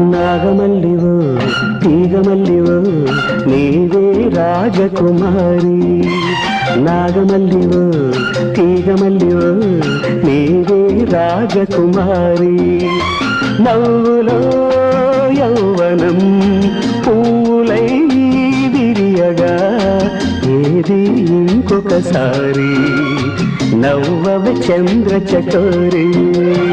నాగమల్లివో తీగమల్లివో నీవే రాజకుమారి. నాగమల్లివో తీగమల్లివో నీవే రాజకుమారి. నవ్వులో యౌవనం పూలై విరియగా ఏది ఇంకొకసారి? నవ్వవ చంద్ర చకోరీ